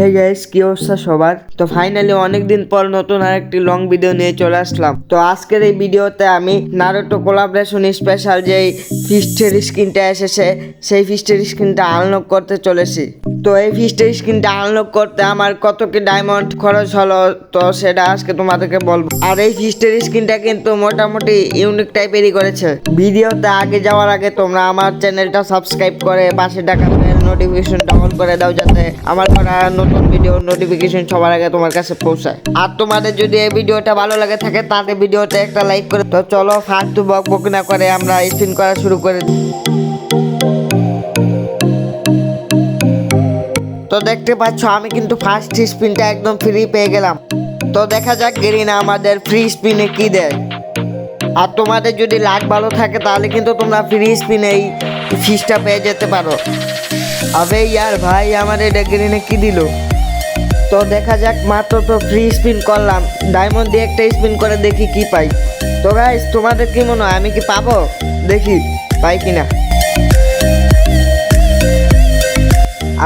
Hey guys কি অবস্থা সবার? তো ফাইনালি অনেকদিন পর নতুন আরেকটি লং ভিডিও নিয়ে চলে আসলাম। তো আজকের এই ভিডিওতে আমি নারুটো কোলাবরেশন স্পেশাল যেই ফিস্টের স্ক্রিনটা এসেছে, সেই ফিস্টের স্ক্রিনটা আনলক করতে চলেছি। তো এই ফিস্টের স্ক্রিনটা আনলক করতে আমার কত কি ডায়মন্ড খরচ হলো, তো সেটা আজকে তোমাদেরকে বলব। আর এই ফিস্টের স্ক্রিনটা কিন্তু মোটামুটি ইউনিক টাইপেরই করেছে। ভিডিওতে আগে যাওয়ার আগে তোমরা আমার চ্যানেলটা সাবস্ক্রাইব করে পাশে টাকা নোটিফিকেশনটা অন করে দাও যাতে আমার করা নতুন ভিডিও নোটিফিকেশন সবার আগে তোমার কাছে পৌঁছায়। আর তোমাদের যদি এই ভিডিওটা ভালো লাগে থাকে, তাহলে ভিডিওটা একটা লাইক করে তো চলো ফালতু বক বক না করে আমরা স্পিন করা শুরু করে। তো দেখতে পাচ্ছ, আমি কিন্তু ফার্স্ট স্পিনটা একদম ফ্রি পেয়ে গেলাম। তো দেখা যাক গেরিনা আমাদের ফ্রি স্পিনে কি দেয়। আর তোমাদের যদি লাক ভালো থাকে, তাহলে কিন্তু তোমরা ফ্রি স্পিনে এই ফিসটা পেয়ে যেতে পারো। আবে ইয়ার ভাই, আমার এটা গ্রিনে কি দিল? তো দেখা যাক, মাত্র তো ফ্রি স্পিন করলাম। ডায়মন্ড দিয়ে একটা স্পিন করে দেখি কি পাই। তো গাইস তোমাদের কি মনে হয়, আমি কি পাবো? দেখি, পাই কিনা।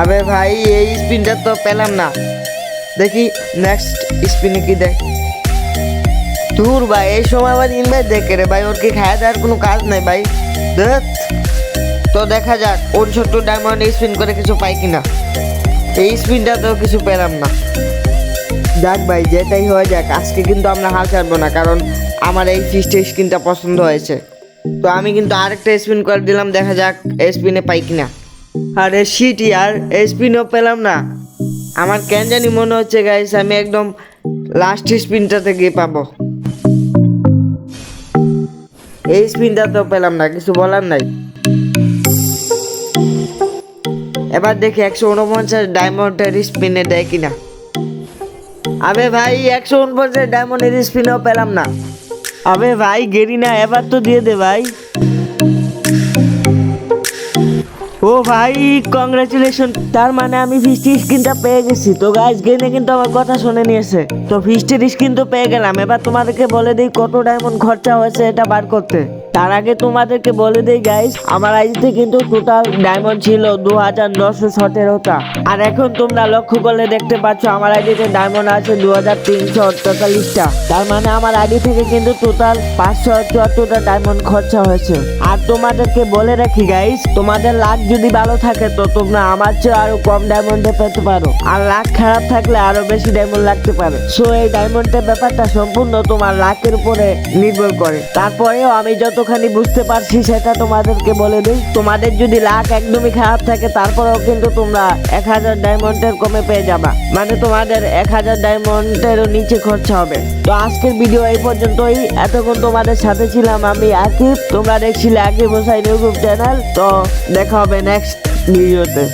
আবে ভাই, এই স্পিনটা তো পেলাম না। দেখি নেক্সট স্পিনে কি দেয়। দূর ভাই, এই সময় আবার ইনভাইট দেখে রে ভাই? ওর কি খাওয়া দেওয়ার কোনো কাজ নাই ভাই? দেখ তো দেখা যাক, ওর ছোট্ট ডায়মন্ড স্পিন করে কিছু পাই কিনা। এই স্পিনটা তো কিছু পেলাম না। যাক ভাই, যেটাই হয়ে যাক, আজকে কিন্তু আমরা হাল ছাড়বো না, কারণ আমার এই ফিস্ট স্ক্রিনটা পছন্দ হয়েছে। তো আমি কিন্তু আরেকটা স্পিন করে দিলাম, দেখা যাক স্পিনে পাই কিনা। আরে শিট ইয়ার স্পিনও পেলাম না। আমার কেন জানি মনে হচ্ছে গাইস আমি একদম লাস্ট স্পিনটাতে গিয়ে পাবো। এই স্পিনটা তো পেলাম না, কিছু বলার নাই। এবার দেখি একশো উনপঞ্চাশ ডায়মন্ডের স্পিনে দেয় কিনা আবে ভাই, একশো উনপঞ্চাশ ডায়মন্ডের স্পিনেও পেলাম না। আবে ভাই গেরি না এবার তো দিয়ে দে ভাই। ও ভাই কংগ্রাচুলেশন তার মানে আমি ফিস্টির স্ক্রিনটা পেয়ে গেছি। তো গাইজ গেনে কিন্তু আমার কথা শুনে নিয়েছে। তো ফিস্টের স্ক্রিন তো পেয়ে গেলাম। এবার তোমাদেরকে বলে দিই কত ডায়মন্ড খরচা হয়েছে এটা বার করতে। তার আগে তোমাদেরকে বলে দিই গাইস আমার আইডিতে কিন্তু টোটাল ডায়মন্ড ছিল দু হাজার নশো সতেরোটা আর এখন তোমরা লক্ষ্য করলে দেখতে পাচ্ছ, আমার আইডিতে ডায়মন্ড আছে দু হাজার তিনশো তেতাল্লিশটা তার মানে আমার আইডি থেকে কিন্তু টোটাল পাঁচশো চুয়াত্তরটা ডায়মন্ড খরচা হয়েছে। আর তোমাদেরকে বলে রাখি গাইস তোমাদের লাখ যদি ভালো থাকে, তো তোমরা আমার চেয়ে আরও কম ডায়মন্ডে পেতে পারো। আর লাখ খারাপ থাকলে আরও বেশি ডায়মন্ড লাগতে পারে। সো এই ডায়মন্ডের ব্যাপারটা সম্পূর্ণ তোমার লাখের উপরে নির্ভর করে। তারপরেও আমি যতখানি বুঝতে পারছি সেটা তোমাদেরকে বলে দিই। তোমাদের যদি লাখ একদমই খারাপ থাকে, তারপরেও কিন্তু তোমরা এক হাজার ডায়মন্ডের কমে পেয়ে যাবা। মানে তোমাদের এক হাজার ডায়মন্ডেরও নিচে খরচা হবে। তো আজকের ভিডিও এই পর্যন্তই। এতক্ষণ তোমাদের সাথে ছিলাম আমি আকিব। তোমরা দেখছিলে আকিব হোসাইন ইউটিউব চ্যানেল তো দেখা হবে নেক্সট ভিডিওতে